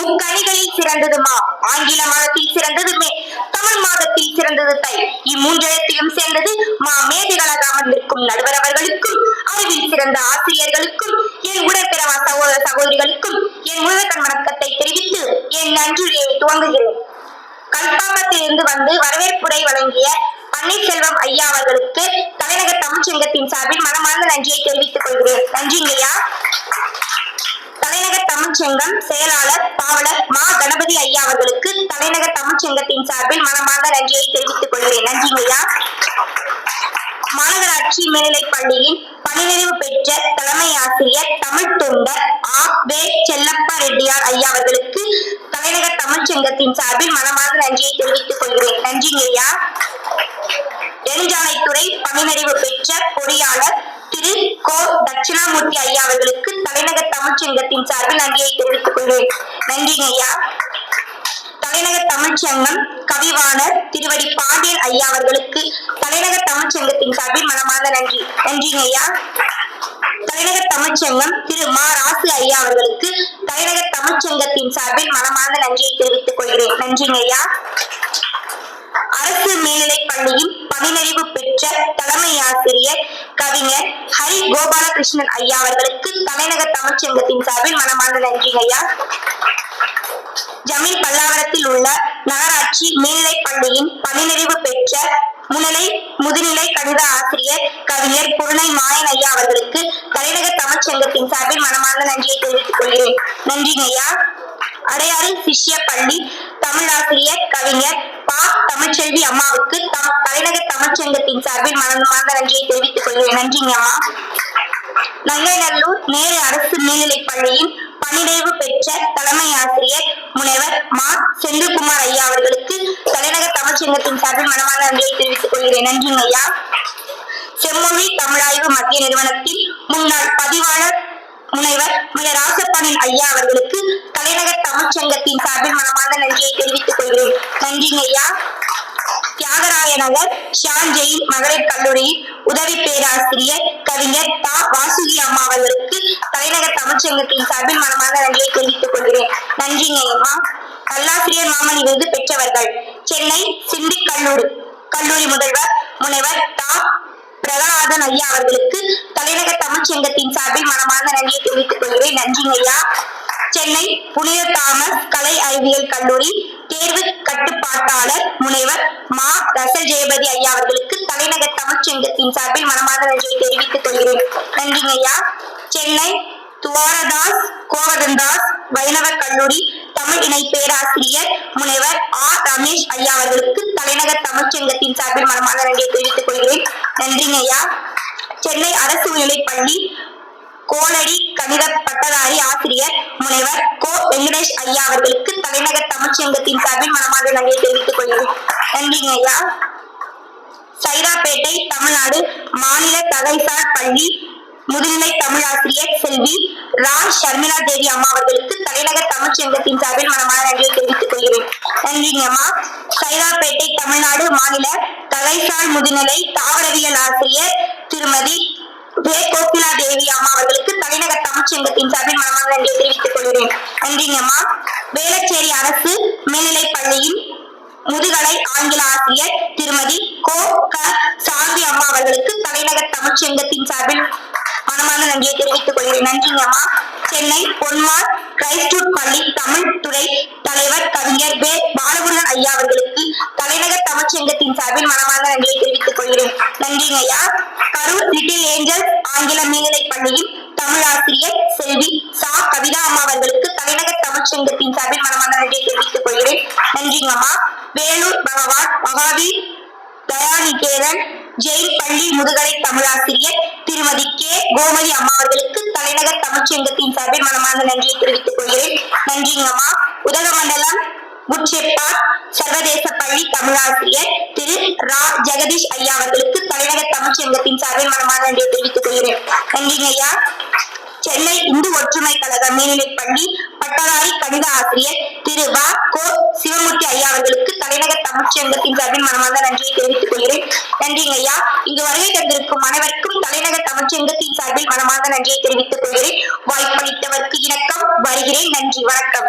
முக்கணிகளில் சிறந்ததுமா? ஆங்கில மாதத்தில் சிறந்ததுமே. தமிழ் மாதத்தில் சிறந்தது தை. இம்மூன்றெழுத்திலும் சேர்ந்தது மா மேதைகளாக அமர்ந்திருக்கும் நடுவர் அவர்களுக்கும் அறிவில் சிறந்த ஆசிரியர்களுக்கும் என் உடற்பிறவா சகோதர சகோதரிகளுக்கும் என் முதற்கண் வணக்கத்தை தெரிவித்து என் நன்றியை துவங்குகிறேன். கல்பாக்கத்திலிருந்து வந்து வரவேற்புரை வழங்கிய பன்னீர்செல்வம் ஐயா அவர்களுக்கு தலைநகர் தமிழ்ச்சங்கத்தின் சார்பில் மனமார்ந்த நன்றியை தெரிவித்துக் கொள்கிறேன். நன்றிங்கய்யா. தலைநகர் தமிழ்ச்சங்கம் செயலாளர் பாவலர் மா கணபதி ஐயா அவர்களுக்கு தலைநகர் தமிழ்ச்சங்கத்தின் சார்பில் மனமார்ந்த நன்றியை தெரிவித்துக் கொள்கிறேன். நன்றிங்கய்யா மாநகராட்சி மேல்நிலைப் பள்ளியின் பணிநிறைவு பெற்ற தலைமை ஆசிரியர் தமிழ் தொண்டர் ஆ. வே. செல்லப்பா ரெட்டியார் ஐயா அவர்களுக்கு தலைநகர் தமிழ்ச்சங்கத்தின் சார்பில் மனமார்ந்த நன்றியை தெரிவித்துக் கொள்கிறேன். நன்றிங்கய்யா நெடுஞ்சாலைத்துறை பணிநிறைவு பெற்ற பொறியாளர் திரு கோ. தட்சிணாமூர்த்தி ஐயா அவர்களுக்கு தலைநகர் தமிழ்ச்சங்கத்தின் சார்பில் நன்றியை தெரிவித்துக் கொள்வேன் நன்றிங்க ஐயா. தலைநகர் தமிழ்ச்சங்கம் கவிவாணர் திருவடி பாண்டியன் ஐயா அவர்களுக்கு தலைநகர் தமிழ்ச்சங்கத்தின் சார்பில் மனமார்ந்த நன்றி. நன்றிங்க ஐயா. தலைநகர் தமிழ்ச்சங்கம் திரு மா ராசு ஐயா அவர்களுக்கு தலைநகர் தமிழ்ச்சங்கத்தின் சார்பில் மனமார்ந்த நன்றியை தெரிவித்துக் கொள்கிறேன். நன்றிங்க ஐயா. அரசு மேல்நிலைப் பள்ளியின் பணிநிறைவு பெற்ற தலைமை ஆசிரியர் கவிஞர் ஹரி கோபாலகிருஷ்ணன் ஐயா அவர்களுக்கு தலைநகர் தமிழ்ச்சங்கத்தின் சார்பில் மனமார்ந்த நன்றி ஐயா. ஜமீன் பல்லாவரத்தில் உள்ள நகராட்சி மேல்நிலை பள்ளியின் பணிநிறைவு பெற்ற முன்னிலை முதுநிலை கணித ஆசிரியர் கவிஞர் புருணை மாயன் ஐயா அவர்களுக்கு தலைநகர் தமிழ்ச்சங்கத்தின் சார்பில் மனமார்ந்த நன்றியை தெரிவித்துக் கொள்கிறேன். நன்றி ஐயா. அடையாறு சிஷ்ய பள்ளி தமிழாசிரியர் கவிஞர் பா தமிழ்ச்செல்வி அம்மாவுக்கு தம் தலைநகர் தமிழ்ச்சங்கத்தின் சார்பில் மனமார்ந்த நன்றியை தெரிவித்துக் கொள்கிறேன். நன்றிங்க அம்மா. நங்கைநல்லூர் நேரு அரசு மேல்நிலைப் பள்ளியின் பணிநிறைவு பெற்ற தலைமை ஆசிரியர் முனைவர் மா. செந்தில்குமார் ஐயா அவர்களுக்கு தலைநகர் தமிழ்ச்சங்கத்தின் சார்பில் மனமான நன்றியை தெரிவித்துக் கொள்கிறேன். நன்றிங்க ஐயா. செம்மொழி தமிழாய்வு மத்திய நிறுவனத்தின் முன்னாள் பதிவாளர் முனைவர் முனை ராசப்பானின் ஐயா அவர்களுக்கு தலைநகர் தமிழ்ச்சங்கத்தின் சார்பில் மனமார்ந்த நன்றியை தெரிவித்துக் கொள்கிறேன். நன்றிங்க ஐயா. தியாகராய நகர் ஷான் ஜெயின் மகளிர் கல்லூரியின் உதவி பேராசிரியர் கவிஞர் தா வாசுகி அம்மா அவர்களுக்கு தலைநகர் தமிழ்ச்சங்கத்தின் சார்பில் மனமார்ந்த நன்றியை தெரிவித்துக் கொள்கிறேன். நன்றிங்க அம்மா கல்லாசிரியர் மாமணி விருது பெற்றவர்கள். சென்னை சிந்தி கல்லூரி கல்லூரி முதல்வர் முனைவர் தா பிரகலாதன் ஐயா அவர்களுக்கு தலைநகர் தமிழ்ச்சங்கத்தின் சார்பில் மனமார்ந்த நன்றியை தெரிவித்துக் கொள்கிறேன். நன்றிங்க ஐயா. சென்னை புனித தாமஸ் கலை அறிவியல் கல்லூரி தேர்வு கட்டுப்பாட்டாளர் முனைவர் மா ரசல் ஜெயபதி ஐயா அவர்களுக்கு தலைநகர் தமிழ்ச்சங்கத்தின் சார்பில் மனமார்ந்த நன்றியை தெரிவித்துக் கொள்கிறேன். நன்றிங்க ஐயா. சென்னை துவாரதாஸ் கோவர்தன்தாஸ் வைணவ கல்லூரி தமிழ் இணை பேராசிரியர் முனைவர் ஆர் ரமேஷ் ஐயா அவர்களுக்கு தலைநகர் தமிழ்ச்சங்கத்தின் சார்பில் மனமார்ந்த நன்றியை தெரிவித்துக் கொள்கிறேன். நன்றிங்க ஐயா. சென்னை அரசு உயர்நிலைப் பள்ளி கோலடி கணித பட்டதாரி ஆசிரியர் முனைவர் கோ. வெங்கடேஷ் ஐயா அவர்களுக்கு தலைநகர் தமிழ்ச்சங்கத்தின் சார்பில் மனமார்ந்த நன்றியை தெரிவித்துக் கொள்கிறேன். நன்றிங்க ஐயா. சைதாப்பேட்டை தமிழ்நாடு மாநில தகைசார் பள்ளி முதுநிலை தமிழாசிரியர் செல்வி ரா ஷர்மிளா தேவி அம்மா அவர்களுக்கு தலைநகர் தமிழ்ச்சங்கத்தின் சார்பில் மனமான நன்றியை தெரிவித்துக் கொள்கிறேன். நன்றிங்க அம்மா. சைதாப்பேட்டை தமிழ்நாடு மாநில தகைசால் முதுநிலை தாவரவியல் ஆசிரியர் திருமதி ஜே கோகிலா தேவி அம்மா அவர்களுக்கு தலைநகர் தமிழ்ச்சங்கத்தின் சார்பில் மனமான நன்றியை தெரிவித்துக் கொள்கிறேன். நன்றிங்க அம்மா. வேளச்சேரி அரசு மேல்நிலைப் பள்ளியின் முதுகலை ஆங்கில ஆசிரியர் திருமதி கோ. க. சாந்தி அம்மா அவர்களுக்கு தலைநகர் தமிழ்ச்சங்கத்தின் சார்பில் மனமான நன்றியை தெரிவித்துக் கொள்கிறேன். நன்றிங்க அம்மா. சென்னை பொன்மார் கிரைஸ்ட்வுட் பள்ளி தமிழ் துறை தலைவர் கவிஞர் பே பாலமுருகன் ஐயா அவர்களுக்கு சங்கத்தின் சார்பில் மனமார்ந்த நன்றியை தெரிவித்துக் கொள்கிறேன். நன்றிங்க ஐயா. கரூர் லிட்டில் ஏஞ்சல் ஆங்கில மேல்நிலைப் பள்ளியில் தமிழாசிரியர் செல்வி சா. கவிதா அம்மா அவர்களுக்கு தலைநகர் தமிழ்ச்சங்கத்தின் சார்பில் மனமார்ந்த நன்றியை தெரிவித்துக் கொள்கிறேன். நன்றிங்க அம்மா. வேலூர் பகவான் மகாவீர் தயாநிகேதன் நிகேதன் ஜெயில் பள்ளி முதுகலை தமிழாசிரியர் திருமதி கே. கோமதி அம்மா அவர்களுக்கு தலைநகர் தமிழ்ச்சங்கத்தின் சார்பில் மனமார்ந்த நன்றியை தெரிவித்துக் கொள்கிறேன். நன்றிங்கம்மா உதகமண்டலம் குட்செப்பார் சர்வதேச பள்ளி தமிழாசிரியர் திரு ரா. ஜெகதீஷ் ஐயா அவர்களுக்கு தலைநகர் தமிழ்ச்சங்கத்தின் சார்பில் மனமான நன்றியை தெரிவித்துக் கொள்கிறேன். நன்றிங்க ஐயா. சென்னை இந்து ஒற்றுமை கழக மேல்நிலை பள்ளி பட்டதாரி கணித ஆசிரியர் திரு வ. கோ. சிவமூர்த்தி ஐயா அவர்களுக்கு தலைநகர் தமிழ்ச்சங்கத்தின் சார்பில் மனமார்ந்த நன்றியை தெரிவித்துக் கொள்கிறேன். நன்றிங்க ஐயா. இங்கு வருகை தந்திருக்கும் அனைவருக்கும் தலைநகர் தமிழ்ச்சங்கத்தின் சார்பில் மனமார்ந்த நன்றியை தெரிவித்துக் கொள்கிறேன். வாய்ப்பளித்தவருக்கு இணக்கம். வருகிறேன். நன்றி. வணக்கம்.